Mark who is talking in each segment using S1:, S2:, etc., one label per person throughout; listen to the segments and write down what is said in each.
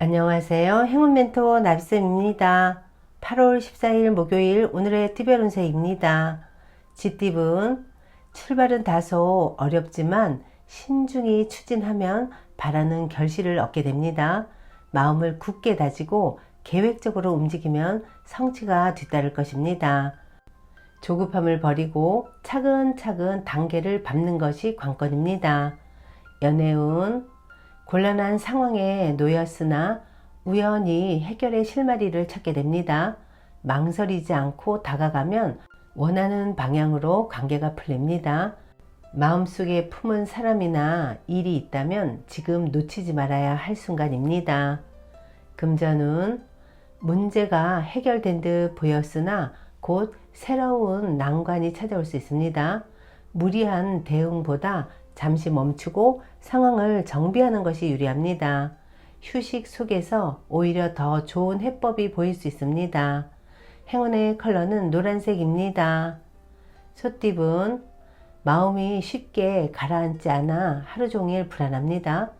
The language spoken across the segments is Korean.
S1: 안녕하세요. 행운 멘토 나비쌤입니다. 8월 14일 목요일 오늘의 특별 운세입니다. 지띠분 출발은 다소 어렵지만 신중히 추진하면 바라는 결실을 얻게 됩니다. 마음을 굳게 다지고 계획적으로 움직이면 성취가 뒤따를 것입니다. 조급함을 버리고 차근차근 단계를 밟는 것이 관건입니다. 연애운 곤란한 상황에 놓였으나 우연히 해결의 실마리를 찾게 됩니다. 망설이지 않고 다가가면 원하는 방향으로 관계가 풀립니다. 마음속에 품은 사람이나 일이 있다면 지금 놓치지 말아야 할 순간입니다. 금전은 문제가 해결된 듯 보였으나 곧 새로운 난관이 찾아올 수 있습니다. 무리한 대응보다 잠시 멈추고 상황을 정비하는 것이 유리합니다. 휴식 속에서 오히려 더 좋은 해법이 보일 수 있습니다. 행운의 컬러는 노란색입니다. 소띠분 마음이 쉽게 가라앉지 않아 하루 종일 불안합니다.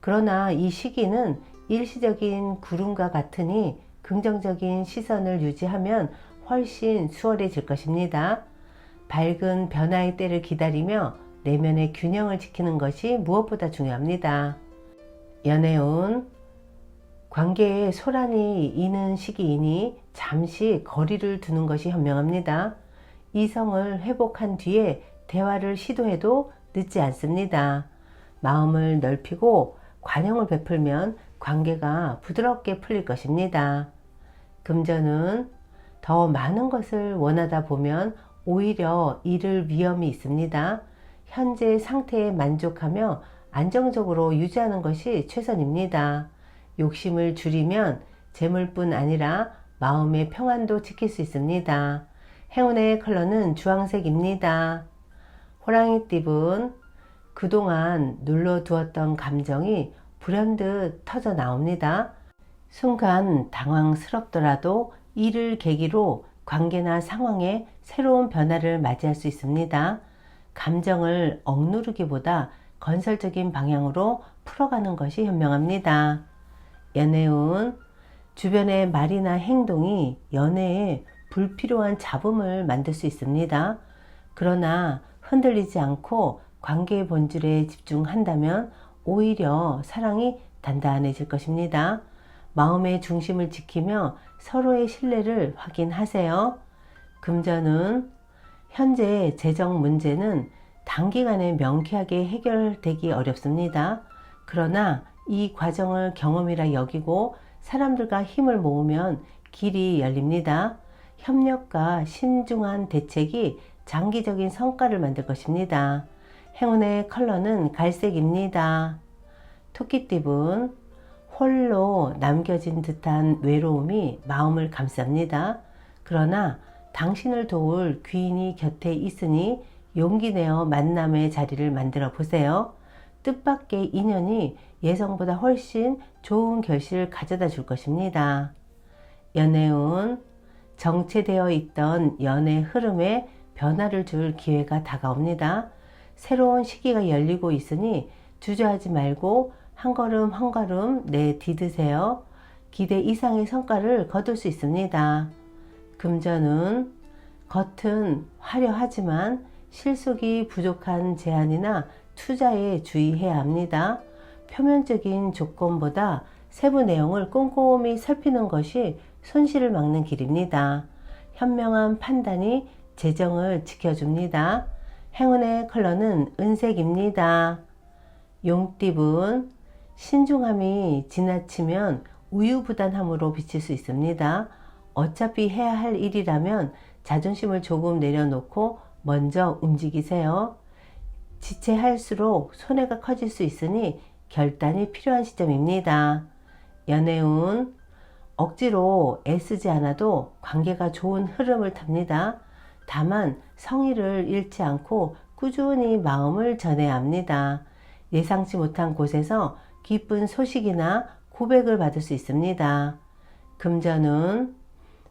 S1: 그러나 이 시기는 일시적인 구름과 같으니 긍정적인 시선을 유지하면 훨씬 수월해질 것입니다. 밝은 변화의 때를 기다리며 내면의 균형을 지키는 것이 무엇보다 중요합니다. 연애운 관계에 소란이 이는 시기이니 잠시 거리를 두는 것이 현명합니다. 이성을 회복한 뒤에 대화를 시도해도 늦지 않습니다. 마음을 넓히고 관용을 베풀면 관계가 부드럽게 풀릴 것입니다. 금전은 더 많은 것을 원하다 보면 오히려 잃을 위험이 있습니다. 현재 상태에 만족하며 안정적으로 유지하는 것이 최선입니다. 욕심을 줄이면 재물뿐 아니라 마음의 평안도 지킬 수 있습니다. 행운의 컬러는 주황색입니다. 호랑이 띠분 그동안 눌러두었던 감정이 불현듯 터져 나옵니다. 순간 당황스럽더라도 이를 계기로 관계나 상황에 새로운 변화를 맞이할 수 있습니다. 감정을 억누르기보다 건설적인 방향으로 풀어가는 것이 현명합니다. 연애운 주변의 말이나 행동이 연애에 불필요한 잡음을 만들 수 있습니다. 그러나 흔들리지 않고 관계의 본질에 집중한다면 오히려 사랑이 단단해질 것입니다. 마음의 중심을 지키며 서로의 신뢰를 확인하세요. 금전은 현재 재정 문제는 단기간에 명쾌하게 해결되기 어렵습니다. 그러나 이 과정을 경험이라 여기고 사람들과 힘을 모으면 길이 열립니다. 협력과 신중한 대책이 장기적인 성과를 만들 것입니다. 행운의 컬러는 갈색입니다. 토끼띠분 홀로 남겨진 듯한 외로움이 마음을 감쌉니다. 그러나 당신을 도울 귀인이 곁에 있으니 용기 내어 만남의 자리를 만들어 보세요. 뜻밖의 인연이 예상보다 훨씬 좋은 결실을 가져다 줄 것입니다. 연애운 정체되어 있던 연애 흐름에 변화를 줄 기회가 다가옵니다. 새로운 시기가 열리고 있으니 주저하지 말고 한 걸음 한 걸음 내 디드세요. 기대 이상의 성과를 거둘 수 있습니다. 금전은 겉은 화려하지만 실속이 부족한 제안이나 투자에 주의해야 합니다. 표면적인 조건보다 세부 내용을 꼼꼼히 살피는 것이 손실을 막는 길입니다. 현명한 판단이 재정을 지켜줍니다. 행운의 컬러는 은색입니다. 용띠분 신중함이 지나치면 우유부단함으로 비칠 수 있습니다. 어차피 해야 할 일이라면 자존심을 조금 내려놓고 먼저 움직이세요. 지체할수록 손해가 커질 수 있으니 결단이 필요한 시점입니다. 연애운 억지로 애쓰지 않아도 관계가 좋은 흐름을 탑니다. 다만 성의를 잃지 않고 꾸준히 마음을 전해야 합니다. 예상치 못한 곳에서 기쁜 소식이나 고백을 받을 수 있습니다. 금전은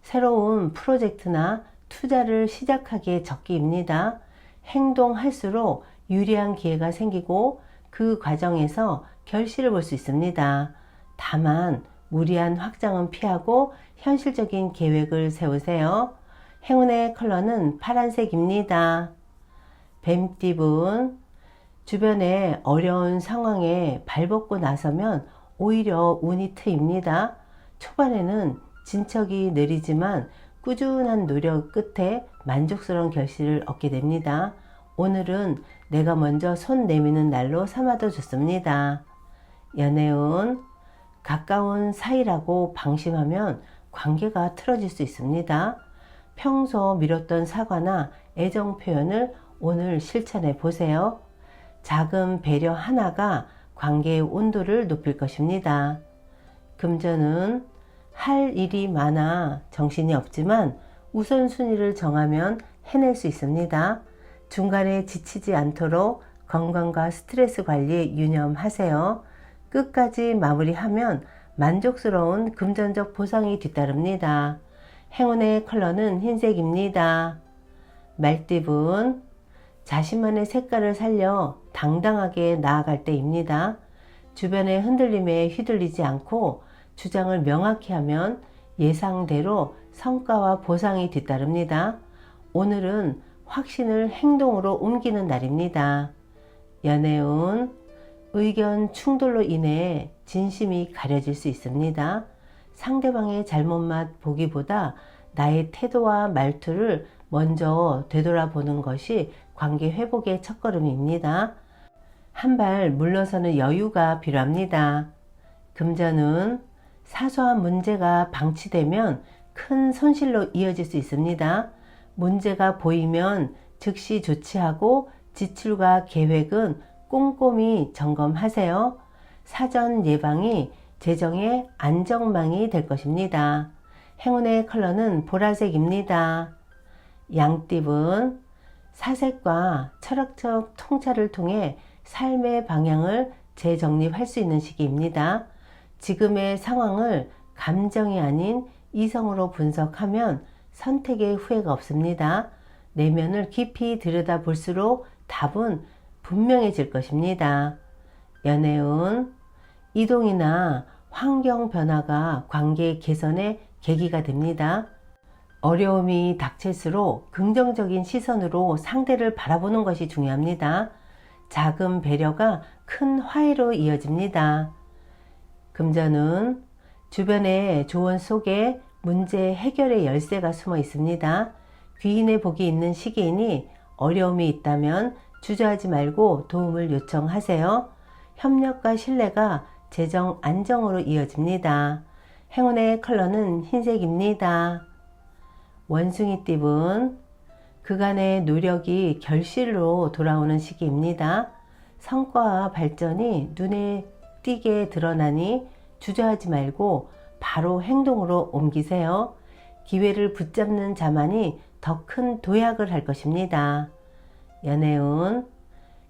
S1: 새로운 프로젝트나 투자를 시작하기에 적기입니다. 행동할수록 유리한 기회가 생기고 그 과정에서 결실을 볼 수 있습니다. 다만 무리한 확장은 피하고 현실적인 계획을 세우세요. 행운의 컬러는 파란색입니다. 뱀띠분, 주변에 어려운 상황에 발벗고 나서면 오히려 운이 트입니다. 초반에는 진척이 느리지만 꾸준한 노력 끝에 만족스러운 결실을 얻게 됩니다. 오늘은 내가 먼저 손 내미는 날로 삼아도 좋습니다. 연애운, 가까운 사이라고 방심하면 관계가 틀어질 수 있습니다. 평소 미뤘던 사과나 애정 표현을 오늘 실천해 보세요. 작은 배려 하나가 관계의 온도를 높일 것입니다. 금전은 할 일이 많아 정신이 없지만 우선순위를 정하면 해낼 수 있습니다. 중간에 지치지 않도록 건강과 스트레스 관리에 유념하세요. 끝까지 마무리하면 만족스러운 금전적 보상이 뒤따릅니다. 행운의 컬러는 흰색입니다. 말띠분, 자신만의 색깔을 살려 당당하게 나아갈 때입니다. 주변의 흔들림에 휘둘리지 않고 주장을 명확히 하면 예상대로 성과와 보상이 뒤따릅니다. 오늘은 확신을 행동으로 옮기는 날입니다. 연애운, 의견 충돌로 인해 진심이 가려질 수 있습니다. 상대방의 잘못만 보기보다 나의 태도와 말투를 먼저 되돌아보는 것이 관계 회복의 첫걸음입니다. 한 발 물러서는 여유가 필요합니다. 금전은 사소한 문제가 방치되면 큰 손실로 이어질 수 있습니다. 문제가 보이면 즉시 조치하고 지출과 계획은 꼼꼼히 점검하세요. 사전 예방이 재정의 안정망이 될 것입니다. 행운의 컬러는 보라색입니다. 양띠분 사색과 철학적 통찰을 통해 삶의 방향을 재정립할 수 있는 시기입니다. 지금의 상황을 감정이 아닌 이성으로 분석하면 선택의 후회가 없습니다. 내면을 깊이 들여다 볼수록 답은 분명해질 것입니다. 연애운, 이동이나 환경 변화가 관계 개선의 계기가 됩니다. 어려움이 닥칠수록 긍정적인 시선으로 상대를 바라보는 것이 중요합니다. 작은 배려가 큰 화해로 이어집니다. 금전은 주변의 조언 속에 문제 해결의 열쇠가 숨어 있습니다. 귀인의 복이 있는 시기이니 어려움이 있다면 주저하지 말고 도움을 요청하세요. 협력과 신뢰가 재정 안정으로 이어집니다. 행운의 컬러는 흰색입니다. 원숭이 띠분 그간의 노력이 결실로 돌아오는 시기입니다. 성과와 발전이 눈에 띄게 드러나니 주저하지 말고 바로 행동으로 옮기세요. 기회를 붙잡는 자만이 더 큰 도약을 할 것입니다. 연애운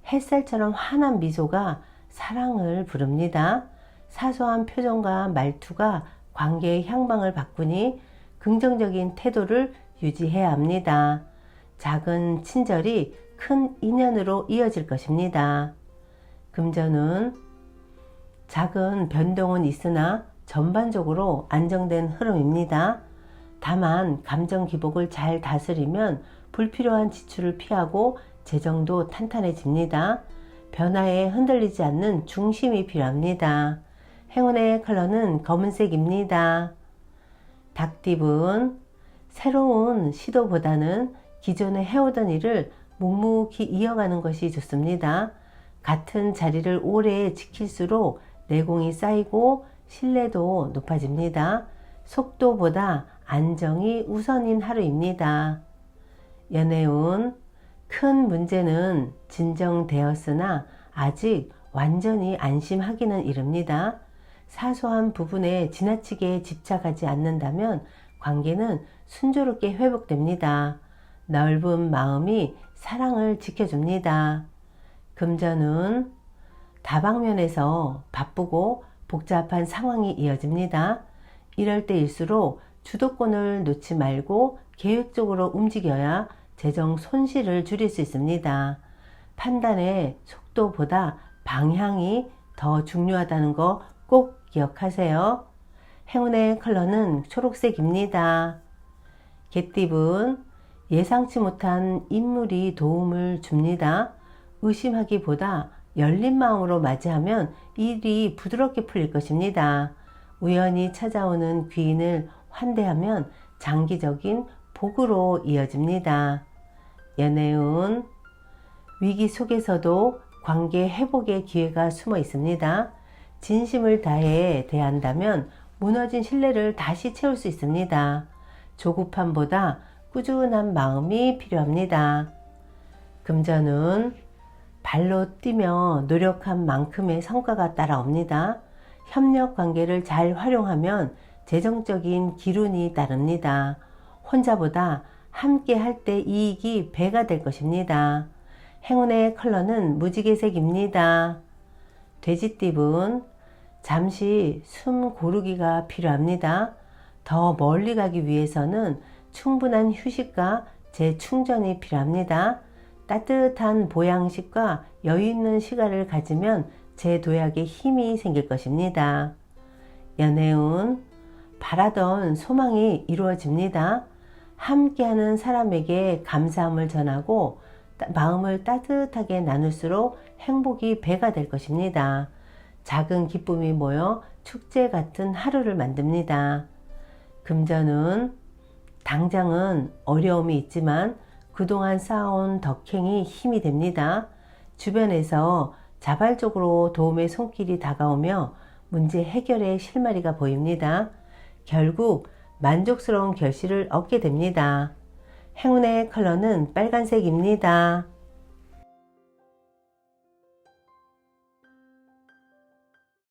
S1: 햇살처럼 환한 미소가 사랑을 부릅니다. 사소한 표정과 말투가 관계의 향방을 바꾸니 긍정적인 태도를 유지해야 합니다. 작은 친절이 큰 인연으로 이어질 것입니다. 금전은 작은 변동은 있으나 전반적으로 안정된 흐름입니다. 다만 감정 기복을 잘 다스리면 불필요한 지출을 피하고 재정도 탄탄해집니다. 변화에 흔들리지 않는 중심이 필요합니다. 행운의 컬러는 검은색입니다. 닭띠분 새로운 시도보다는 기존에 해오던 일을 묵묵히 이어가는 것이 좋습니다. 같은 자리를 오래 지킬수록 내공이 쌓이고 신뢰도 높아집니다. 속도보다 안정이 우선인 하루입니다. 연애운 큰 문제는 진정되었으나 아직 완전히 안심하기는 이릅니다. 사소한 부분에 지나치게 집착하지 않는다면 관계는 순조롭게 회복됩니다. 넓은 마음이 사랑을 지켜줍니다. 금전은 다방면에서 바쁘고 복잡한 상황이 이어집니다. 이럴 때일수록 주도권을 놓지 말고 계획적으로 움직여야 재정 손실을 줄일 수 있습니다. 판단의 속도보다 방향이 더 중요하다는 거 꼭 기억하세요. 행운의 컬러는 초록색입니다. 개띠분 예상치 못한 인물이 도움을 줍니다. 의심하기보다 열린 마음으로 맞이하면 일이 부드럽게 풀릴 것입니다. 우연히 찾아오는 귀인을 환대하면 장기적인 복으로 이어집니다. 연애운 위기 속에서도 관계 회복의 기회가 숨어 있습니다. 진심을 다해 대한다면 무너진 신뢰를 다시 채울 수 있습니다. 조급함보다 꾸준한 마음이 필요합니다. 금전은 발로 뛰며 노력한 만큼의 성과가 따라옵니다. 협력 관계를 잘 활용하면 재정적인 기운이 따릅니다. 혼자보다 함께 할 때 이익이 배가 될 것입니다. 행운의 컬러는 무지개색입니다. 돼지띠분 잠시 숨 고르기가 필요합니다. 더 멀리 가기 위해서는 충분한 휴식과 재충전이 필요합니다. 따뜻한 보양식과 여유 있는 시간을 가지면 재도약에 힘이 생길 것입니다. 연애운 바라던 소망이 이루어집니다. 함께하는 사람에게 감사함을 전하고 따- 마음을 따뜻하게 나눌수록 행복이 배가 될 것입니다. 작은 기쁨이 모여 축제 같은 하루를 만듭니다. 금전은 당장은 어려움이 있지만 그동안 쌓아온 덕행이 힘이 됩니다. 주변에서 자발적으로 도움의 손길이 다가오며 문제 해결의 실마리가 보입니다. 결국 만족스러운 결실을 얻게 됩니다. 행운의 컬러는 빨간색입니다.